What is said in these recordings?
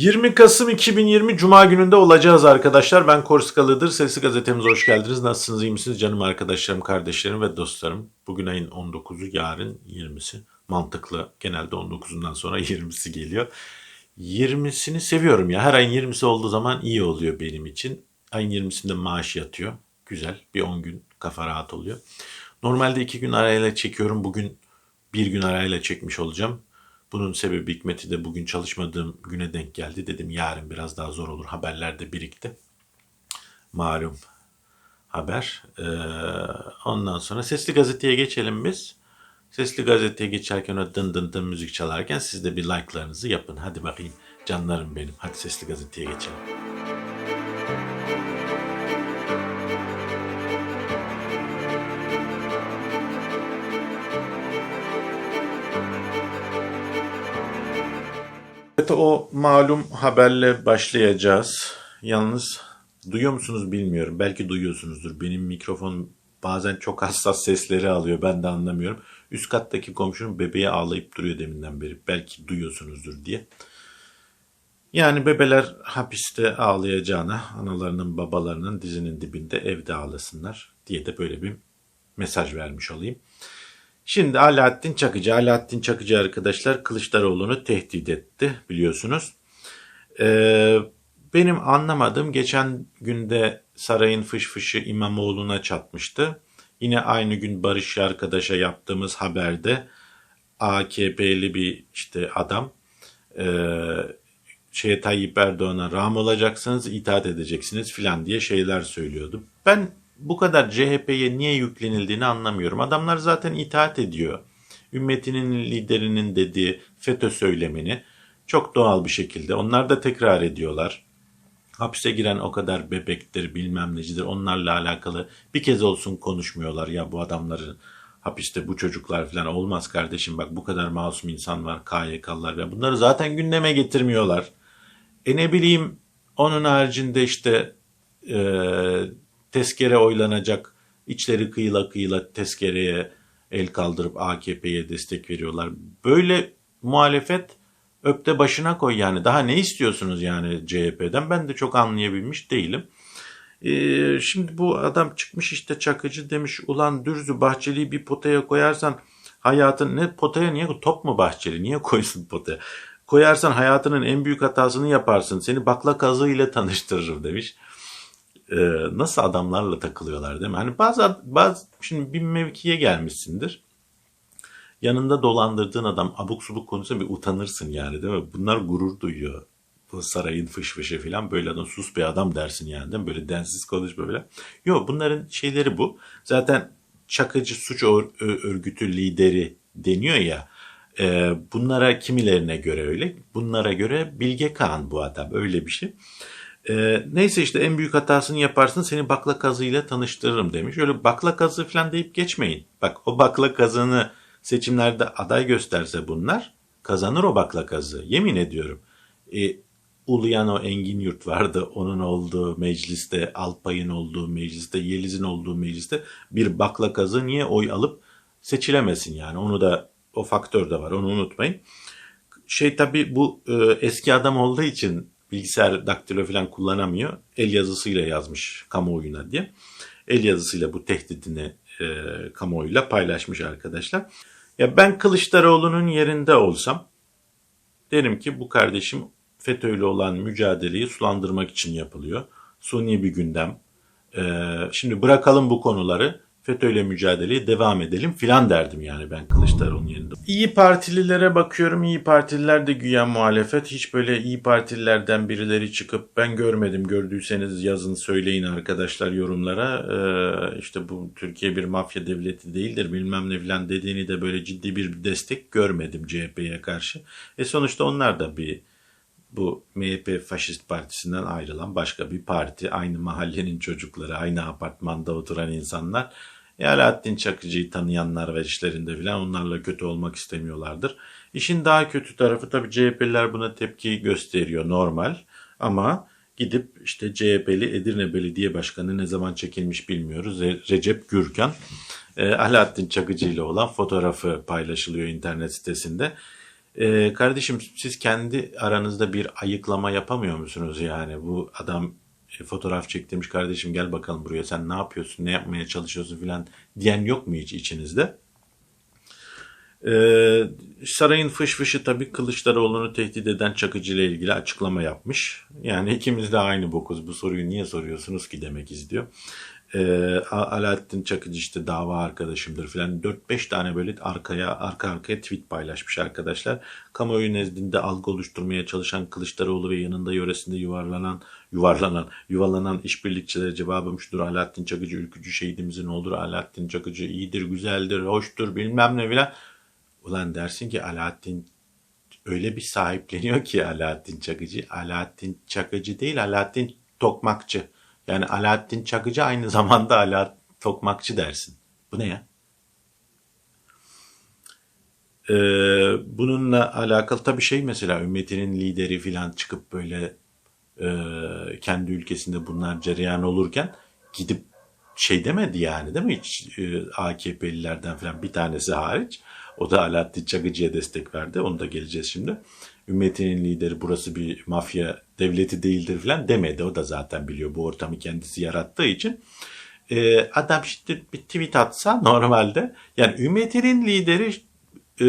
20 Kasım 2020 Cuma gününde olacağız arkadaşlar. Ben Korskalı'dır. Sesli gazetemize hoş geldiniz. Nasılsınız, iyi misiniz canım arkadaşlarım, kardeşlerim ve dostlarım? Bugün ayın 19'u, yarın 20'si. Mantıklı. Genelde 19'undan sonra 20'si geliyor. 20'sini seviyorum ya. Her ayın 20'si olduğu zaman iyi oluyor benim için. Ayın 20'sinde maaş yatıyor. Güzel. Bir 10 gün kafa rahat oluyor. Normalde 2 gün arayla çekiyorum. Bugün bir gün arayla çekmiş olacağım. Bunun sebebi hikmeti de bugün çalışmadığım güne denk geldi. Dedim yarın biraz daha zor olur. Haberler de birikti. Malum haber. Ee, ondan sonra Sesli Gazete'ye geçelim biz. Sesli Gazete'ye geçerken o dın dın dın müzik çalarken siz de bir like'larınızı yapın. Hadi bakayım canlarım benim. Hadi Sesli Gazete'ye geçelim. Evet o malum haberle başlayacağız. Yalnız duyuyor musunuz bilmiyorum. Belki duyuyorsunuzdur. Benim mikrofon bazen çok hassas sesleri alıyor. Ben de anlamıyorum. Üst kattaki komşunun bebeği ağlayıp duruyor deminden beri. Belki duyuyorsunuzdur diye. Yani bebeler hapiste ağlayacağına analarının babalarının dizinin dibinde evde ağlasınlar diye de böyle bir mesaj vermiş olayım. Şimdi Alaaddin Çakıcı. Alaaddin Çakıcı arkadaşlar Kılıçdaroğlu'nu tehdit etti biliyorsunuz. Ee, benim anlamadığım geçen günde sarayın fış fışı İmamoğlu'na çatmıştı. Yine aynı gün Barış arkadaşa yaptığımız haberde AKP'li bir işte adam e, şeye Tayyip Erdoğan'a ram olacaksınız, itaat edeceksiniz filan diye şeyler söylüyordu. Ben bu kadar CHP'ye niye yüklenildiğini anlamıyorum. Adamlar zaten itaat ediyor. Ümmetinin liderinin dediği FETÖ söylemini çok doğal bir şekilde onlar da tekrar ediyorlar. Hapse giren o kadar bebektir bilmem necidir onlarla alakalı bir kez olsun konuşmuyorlar. Ya bu adamların hapiste bu çocuklar falan olmaz kardeşim bak bu kadar masum insan var KYK'lar ve bunları zaten gündeme getirmiyorlar. E ne bileyim onun haricinde işte e, tezkere oylanacak içleri kıyıla kıyıla tezkereye el kaldırıp AKP'ye destek veriyorlar. Böyle muhalefet öpte başına koy yani. Daha ne istiyorsunuz yani CHP'den? Ben de çok anlayabilmiş değilim. Ee, şimdi bu adam çıkmış işte çakıcı demiş ulan dürzü bahçeliyi bir potaya koyarsan hayatın ne potaya niye top mu bahçeli niye koysun potaya koyarsan hayatının en büyük hatasını yaparsın seni bakla kazığı ile tanıştırır demiş e, nasıl adamlarla takılıyorlar değil mi? Hani bazı, bazı şimdi bir mevkiye gelmişsindir. Yanında dolandırdığın adam abuk subuk konuşsa bir utanırsın yani değil mi? Bunlar gurur duyuyor. Bu sarayın fış fışı falan böyle adam sus bir adam dersin yani değil mi? Böyle densiz konuşma böyle. Yok bunların şeyleri bu. Zaten çakıcı suç örgütü lideri deniyor ya. E, bunlara kimilerine göre öyle. Bunlara göre Bilge Kağan bu adam öyle bir şey. E, neyse işte en büyük hatasını yaparsın seni bakla kazıyla tanıştırırım demiş. Öyle bakla kazı falan deyip geçmeyin. Bak o bakla kazını seçimlerde aday gösterse bunlar kazanır o bakla kazı. Yemin ediyorum. E, Uluyan o Engin Yurt vardı. Onun olduğu mecliste, Alpay'ın olduğu mecliste, Yeliz'in olduğu mecliste bir bakla kazı niye oy alıp seçilemesin yani. Onu da o faktör de var. Onu unutmayın. Şey tabii bu e, eski adam olduğu için bilgisayar daktilo falan kullanamıyor. El yazısıyla yazmış kamuoyuna diye. El yazısıyla bu tehdidini e, kamuoyuyla paylaşmış arkadaşlar. Ya ben Kılıçdaroğlu'nun yerinde olsam derim ki bu kardeşim FETÖ'yle olan mücadeleyi sulandırmak için yapılıyor. Suni bir gündem. Ee, şimdi bırakalım bu konuları. FETÖ'yle mücadeleye devam edelim filan derdim yani ben Kılıçdaroğlu'nun yerinde. İyi Partililere bakıyorum. İyi Partililer de güya muhalefet. Hiç böyle İyi Partililerden birileri çıkıp ben görmedim. Gördüyseniz yazın söyleyin arkadaşlar yorumlara. Ee, işte bu Türkiye bir mafya devleti değildir bilmem ne filan dediğini de böyle ciddi bir destek görmedim CHP'ye karşı. E sonuçta onlar da bir bu MHP faşist partisinden ayrılan başka bir parti. Aynı mahallenin çocukları, aynı apartmanda oturan insanlar. E, Alaaddin Çakıcı'yı tanıyanlar ve işlerinde filan onlarla kötü olmak istemiyorlardır. İşin daha kötü tarafı tabii CHP'liler buna tepki gösteriyor normal. Ama gidip işte CHP'li Edirne Belediye Başkanı ne zaman çekilmiş bilmiyoruz. Recep Gürkan e, Alaaddin Çakıcı ile olan fotoğrafı paylaşılıyor internet sitesinde. Ee, kardeşim siz kendi aranızda bir ayıklama yapamıyor musunuz yani? Bu adam e, fotoğraf çektirmiş kardeşim gel bakalım buraya sen ne yapıyorsun, ne yapmaya çalışıyorsun filan diyen yok mu hiç içinizde? Ee, sarayın fış fışı tabii Kılıçdaroğlu'nu tehdit eden Çakıcı ile ilgili açıklama yapmış. Yani ikimiz de aynı bokuz bu soruyu niye soruyorsunuz ki demek istiyor. Ee, Alaaddin Çakıcı işte dava arkadaşımdır filan 4-5 tane böyle arkaya arka arkaya tweet paylaşmış arkadaşlar. Kamuoyu nezdinde algı oluşturmaya çalışan Kılıçdaroğlu ve yanında yöresinde yuvarlanan yuvarlanan yuvalanan işbirlikçilere cevabım şudur. Alaaddin Çakıcı ülkücü şehidimizin olur. Alaaddin Çakıcı iyidir, güzeldir, hoştur bilmem ne filan. Ulan dersin ki Alaaddin öyle bir sahipleniyor ki Alaaddin Çakıcı. Alaaddin Çakıcı değil Alaaddin Tokmakçı. Yani Alaaddin Çakıcı aynı zamanda Alaaddin Tokmakçı dersin. Bu ne ya? Ee, bununla alakalı tabii şey mesela ümmetinin lideri filan çıkıp böyle e, kendi ülkesinde bunlar cereyan olurken gidip şey demedi yani değil mi hiç e, AKP'lilerden falan bir tanesi hariç. O da Alaaddin Çakıcı'ya destek verdi. Onu da geleceğiz şimdi. Ümmetinin lideri burası bir mafya devleti değildir falan demedi. O da zaten biliyor bu ortamı kendisi yarattığı için. Ee, adam şimdi bir tweet atsa normalde yani ümmetinin lideri e,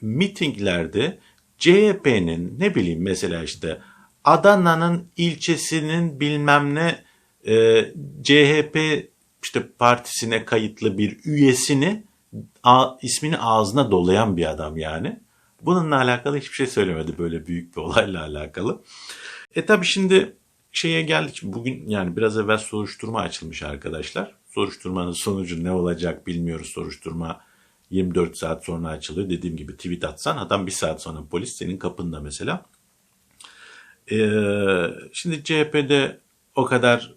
mitinglerde CHP'nin ne bileyim mesela işte Adana'nın ilçesinin bilmem ne e, CHP işte partisine kayıtlı bir üyesini a, ismini ağzına dolayan bir adam yani. Bununla alakalı hiçbir şey söylemedi böyle büyük bir olayla alakalı. E tabi şimdi şeye geldik. Bugün yani biraz evvel soruşturma açılmış arkadaşlar. Soruşturmanın sonucu ne olacak bilmiyoruz. Soruşturma 24 saat sonra açılıyor. Dediğim gibi tweet atsan adam bir saat sonra polis senin kapında mesela. Ee, şimdi CHP'de o kadar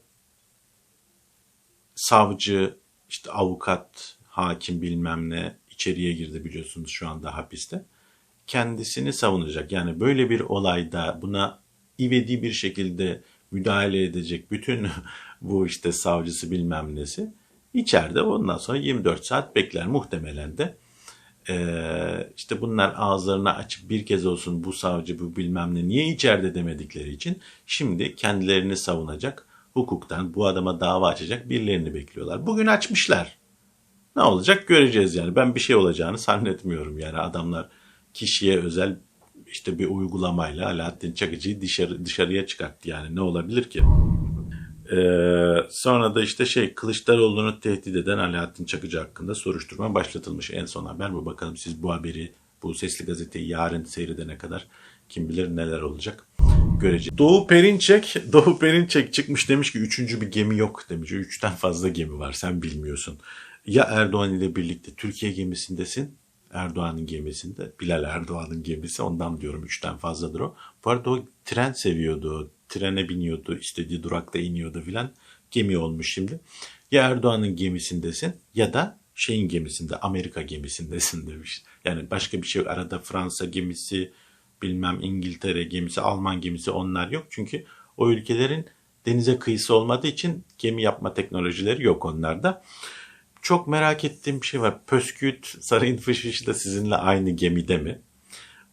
savcı, işte avukat, hakim bilmem ne içeriye girdi biliyorsunuz şu anda hapiste. Kendisini savunacak. Yani böyle bir olayda buna ivedi bir şekilde müdahale edecek bütün bu işte savcısı bilmem nesi içeride ondan sonra 24 saat bekler muhtemelen de ee, işte bunlar ağızlarını açıp bir kez olsun bu savcı bu bilmem ne niye içeride demedikleri için şimdi kendilerini savunacak hukuktan bu adama dava açacak birilerini bekliyorlar. Bugün açmışlar. Ne olacak göreceğiz yani. Ben bir şey olacağını zannetmiyorum yani adamlar kişiye özel işte bir uygulamayla Alaaddin Çakıcı'yı dışarı, dışarıya çıkarttı yani ne olabilir ki? Ee, sonra da işte şey Kılıçdaroğlu'nu tehdit eden Alaaddin Çakıcı hakkında soruşturma başlatılmış. En son haber bu. Bakalım siz bu haberi bu sesli gazeteyi yarın seyredene kadar kim bilir neler olacak göreceğiz. Doğu Perinçek, Doğu Perinçek çıkmış demiş ki üçüncü bir gemi yok demiş. Üçten fazla gemi var sen bilmiyorsun. Ya Erdoğan ile birlikte Türkiye gemisindesin Erdoğan'ın gemisinde. Bilal Erdoğan'ın gemisi ondan diyorum üçten fazladır o. Bu arada o tren seviyordu. Trene biniyordu. istediği durakta iniyordu filan. Gemi olmuş şimdi. Ya Erdoğan'ın gemisindesin ya da şeyin gemisinde Amerika gemisindesin demiş. Yani başka bir şey arada Fransa gemisi bilmem İngiltere gemisi Alman gemisi onlar yok. Çünkü o ülkelerin denize kıyısı olmadığı için gemi yapma teknolojileri yok onlarda. Çok merak ettiğim bir şey var. Pösküt, Sarayın Fışış da sizinle aynı gemide mi?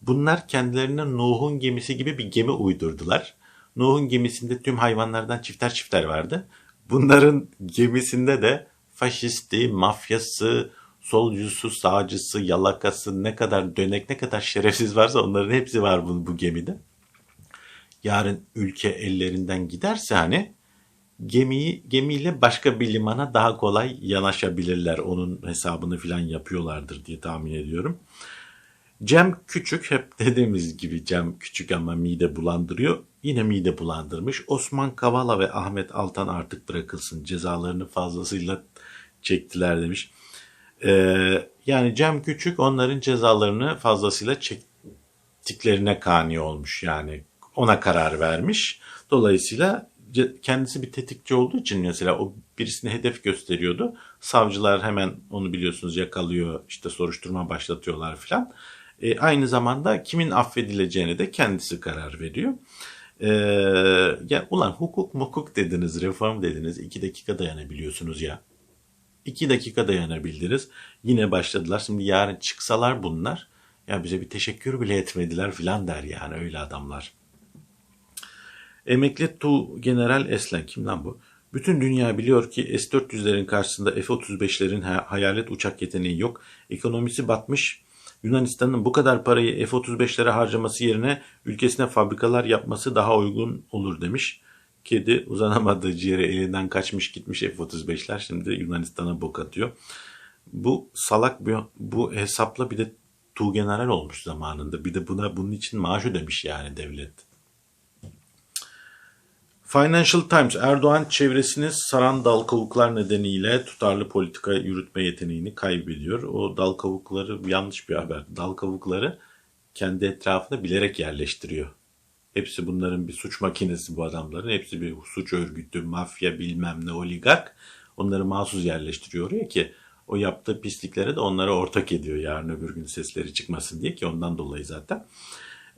Bunlar kendilerine Nuh'un gemisi gibi bir gemi uydurdular. Nuh'un gemisinde tüm hayvanlardan çifter çifter vardı. Bunların gemisinde de faşisti, mafyası, solcusu, sağcısı, yalakası ne kadar dönek, ne kadar şerefsiz varsa onların hepsi var bu, bu gemide. Yarın ülke ellerinden giderse hani gemiyi gemiyle başka bir limana daha kolay yanaşabilirler. Onun hesabını falan yapıyorlardır diye tahmin ediyorum. Cem Küçük hep dediğimiz gibi Cem Küçük ama mide bulandırıyor. Yine mide bulandırmış. Osman Kavala ve Ahmet Altan artık bırakılsın. Cezalarını fazlasıyla çektiler demiş. Ee, yani Cem Küçük onların cezalarını fazlasıyla çektiklerine kani olmuş. Yani ona karar vermiş. Dolayısıyla kendisi bir tetikçi olduğu için mesela o birisine hedef gösteriyordu. Savcılar hemen onu biliyorsunuz yakalıyor, işte soruşturma başlatıyorlar filan. E, aynı zamanda kimin affedileceğine de kendisi karar veriyor. E, ya ulan hukuk mukuk dediniz, reform dediniz, iki dakika dayanabiliyorsunuz ya. İki dakika dayanabildiniz. Yine başladılar. Şimdi yarın çıksalar bunlar Ya bize bir teşekkür bile etmediler filan der yani öyle adamlar. Emekli Tu General Eslen kim lan bu? Bütün dünya biliyor ki S-400'lerin karşısında F-35'lerin ha- hayalet uçak yeteneği yok. Ekonomisi batmış. Yunanistan'ın bu kadar parayı F-35'lere harcaması yerine ülkesine fabrikalar yapması daha uygun olur demiş. Kedi uzanamadığı ciğeri elinden kaçmış gitmiş F-35'ler şimdi Yunanistan'a bok atıyor. Bu salak bir, bu hesapla bir de Tuğgeneral olmuş zamanında. Bir de buna bunun için maaş ödemiş yani devlet. Financial Times Erdoğan çevresini saran dal kavuklar nedeniyle tutarlı politika yürütme yeteneğini kaybediyor. O dal kavukları yanlış bir haber. Dal kavukları kendi etrafına bilerek yerleştiriyor. Hepsi bunların bir suç makinesi bu adamların. Hepsi bir suç örgütü, mafya bilmem ne oligark. Onları mahsus yerleştiriyor oraya ki o yaptığı pisliklere de onlara ortak ediyor yarın öbür gün sesleri çıkmasın diye ki ondan dolayı zaten.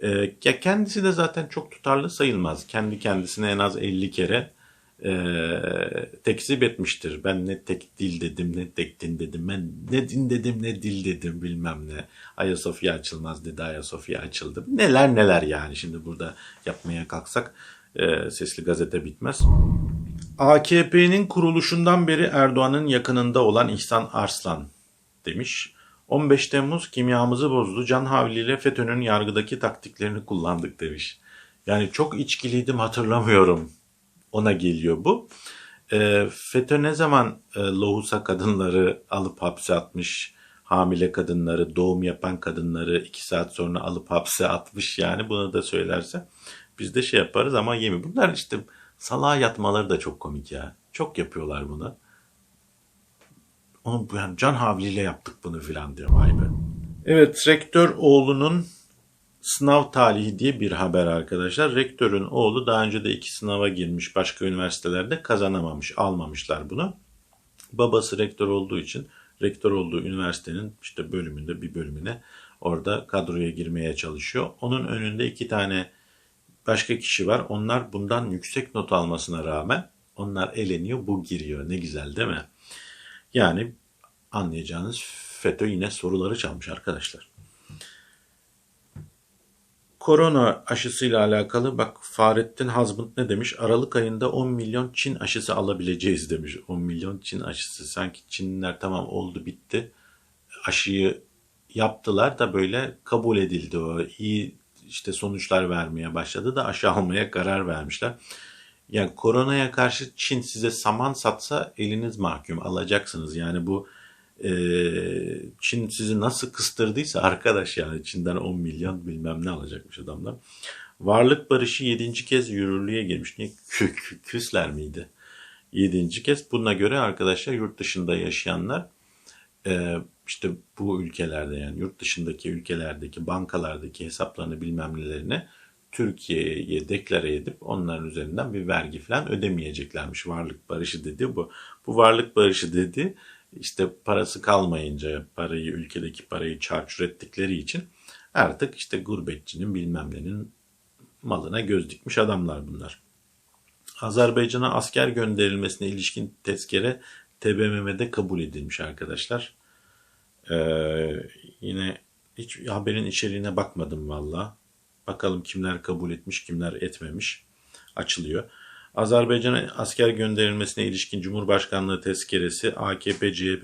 Ee, ya kendisi de zaten çok tutarlı sayılmaz. Kendi kendisine en az 50 kere e, tekzip etmiştir. Ben ne tek dil dedim ne tek din dedim. Ben ne din dedim ne dil dedim bilmem ne. Ayasofya açılmaz dedi Ayasofya açıldı. Neler neler yani şimdi burada yapmaya kalksak e, sesli gazete bitmez. AKP'nin kuruluşundan beri Erdoğan'ın yakınında olan İhsan Arslan demiş. 15 Temmuz kimyamızı bozdu. Can havliyle FETÖ'nün yargıdaki taktiklerini kullandık demiş. Yani çok içkiliydim hatırlamıyorum. Ona geliyor bu. E, FETÖ ne zaman e, lohusa kadınları alıp hapse atmış, hamile kadınları, doğum yapan kadınları iki saat sonra alıp hapse atmış yani bunu da söylerse biz de şey yaparız ama yemi. Bunlar işte salağa yatmaları da çok komik ya. Çok yapıyorlar bunu. Onu yani can havliyle yaptık bunu filan diyor vay be. Evet rektör oğlunun sınav talihi diye bir haber arkadaşlar. Rektörün oğlu daha önce de iki sınava girmiş başka üniversitelerde kazanamamış almamışlar bunu. Babası rektör olduğu için rektör olduğu üniversitenin işte bölümünde bir bölümüne orada kadroya girmeye çalışıyor. Onun önünde iki tane başka kişi var. Onlar bundan yüksek not almasına rağmen onlar eleniyor bu giriyor. Ne güzel değil mi? Yani anlayacağınız FETÖ yine soruları çalmış arkadaşlar. Korona aşısıyla alakalı bak Fahrettin Hazbınt ne demiş? Aralık ayında 10 milyon Çin aşısı alabileceğiz demiş. 10 milyon Çin aşısı. Sanki Çinliler tamam oldu bitti. Aşıyı yaptılar da böyle kabul edildi o. iyi işte sonuçlar vermeye başladı da aşı almaya karar vermişler. Yani koronaya karşı Çin size saman satsa eliniz mahkum alacaksınız. Yani bu e, Çin sizi nasıl kıstırdıysa arkadaş yani Çin'den 10 milyon bilmem ne alacakmış adamlar. Varlık barışı 7. kez yürürlüğe girmiş. Niye? Kü- kü- Küsler miydi? 7. kez. Buna göre arkadaşlar yurt dışında yaşayanlar e, işte bu ülkelerde yani yurt dışındaki ülkelerdeki bankalardaki hesaplarını bilmem nelerini Türkiye'ye deklare edip onların üzerinden bir vergi falan ödemeyeceklermiş. Varlık barışı dedi bu. Bu varlık barışı dedi işte parası kalmayınca parayı ülkedeki parayı çarçur ettikleri için artık işte gurbetçinin bilmem nenin malına göz dikmiş adamlar bunlar. Azerbaycan'a asker gönderilmesine ilişkin tezkere TBMM'de kabul edilmiş arkadaşlar. Ee, yine hiç haberin içeriğine bakmadım valla. Bakalım kimler kabul etmiş, kimler etmemiş. Açılıyor. Azerbaycan'a asker gönderilmesine ilişkin Cumhurbaşkanlığı tezkeresi AKP, CHP,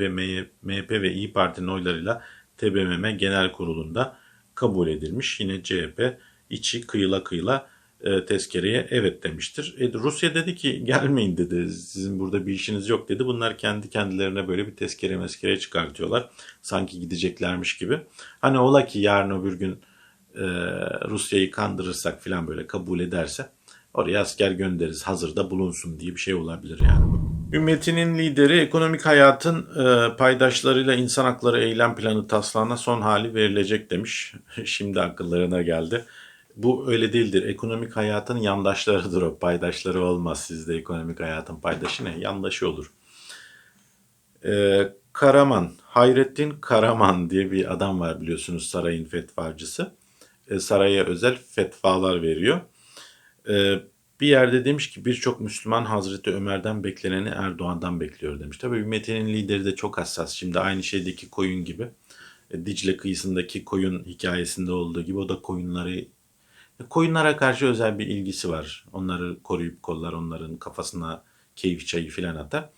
MHP ve İyi Parti'nin oylarıyla TBMM Genel Kurulu'nda kabul edilmiş. Yine CHP içi kıyıla kıyıla e, tezkereye evet demiştir. E, Rusya dedi ki gelmeyin dedi. Sizin burada bir işiniz yok dedi. Bunlar kendi kendilerine böyle bir tezkere meskere çıkartıyorlar. Sanki gideceklermiş gibi. Hani ola ki yarın öbür gün e, Rusya'yı kandırırsak falan böyle kabul ederse oraya asker göndeririz hazırda bulunsun diye bir şey olabilir yani. Ümmetinin lideri ekonomik hayatın e, paydaşlarıyla insan hakları eylem planı taslağına son hali verilecek demiş. Şimdi akıllarına geldi. Bu öyle değildir. Ekonomik hayatın yandaşlarıdır o. Paydaşları olmaz. Sizde ekonomik hayatın paydaşı ne? Yandaşı olur. Ee, Karaman, Hayrettin Karaman diye bir adam var biliyorsunuz sarayın fetvacısı. Ee, saraya özel fetvalar veriyor. Ee, bir yerde demiş ki birçok Müslüman Hazreti Ömer'den bekleneni Erdoğan'dan bekliyor demiş. Tabii ümmetinin lideri de çok hassas. Şimdi aynı şeydeki koyun gibi. E, Dicle kıyısındaki koyun hikayesinde olduğu gibi o da koyunları koyunlara karşı özel bir ilgisi var. Onları koruyup kollar, onların kafasına keyif çayı filan atar.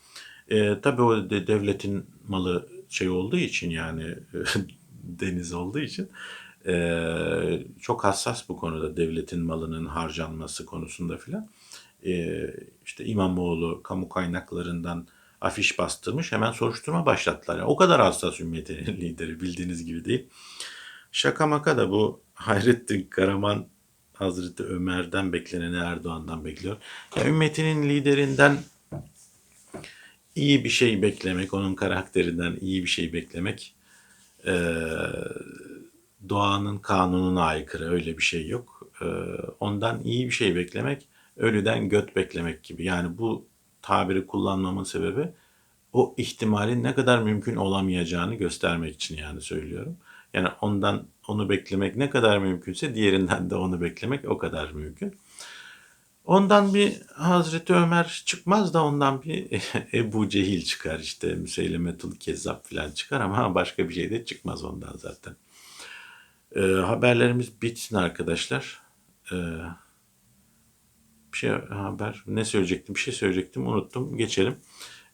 E, tabii o de- devletin malı şey olduğu için yani deniz olduğu için e, çok hassas bu konuda devletin malının harcanması konusunda filan. E, işte İmamoğlu kamu kaynaklarından afiş bastırmış hemen soruşturma başlattılar. Yani o kadar hassas ümmetin lideri bildiğiniz gibi değil. Şaka maka da bu Hayrettin Karaman Hazreti Ömer'den bekleneni Erdoğan'dan bekliyor. Ya ümmetinin liderinden iyi bir şey beklemek, onun karakterinden iyi bir şey beklemek eee, doğanın kanununa aykırı öyle bir şey yok. Eee, ondan iyi bir şey beklemek ölüden göt beklemek gibi. Yani bu tabiri kullanmamın sebebi o ihtimalin ne kadar mümkün olamayacağını göstermek için yani söylüyorum. Yani ondan onu beklemek ne kadar mümkünse diğerinden de onu beklemek o kadar mümkün. Ondan bir Hazreti Ömer çıkmaz da ondan bir Ebu Cehil çıkar işte Müseylemetül Kezzab falan çıkar ama başka bir şey de çıkmaz ondan zaten. Ee, haberlerimiz bitsin arkadaşlar. Ee, bir şey haber ne söyleyecektim bir şey söyleyecektim unuttum geçelim.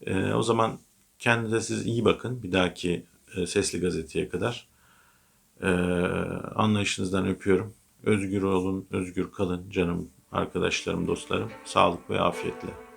Ee, o zaman kendinize siz iyi bakın bir dahaki e, Sesli Gazete'ye kadar. Ee, anlayışınızdan öpüyorum. Özgür olun, özgür kalın canım arkadaşlarım, dostlarım. Sağlık ve afiyetle.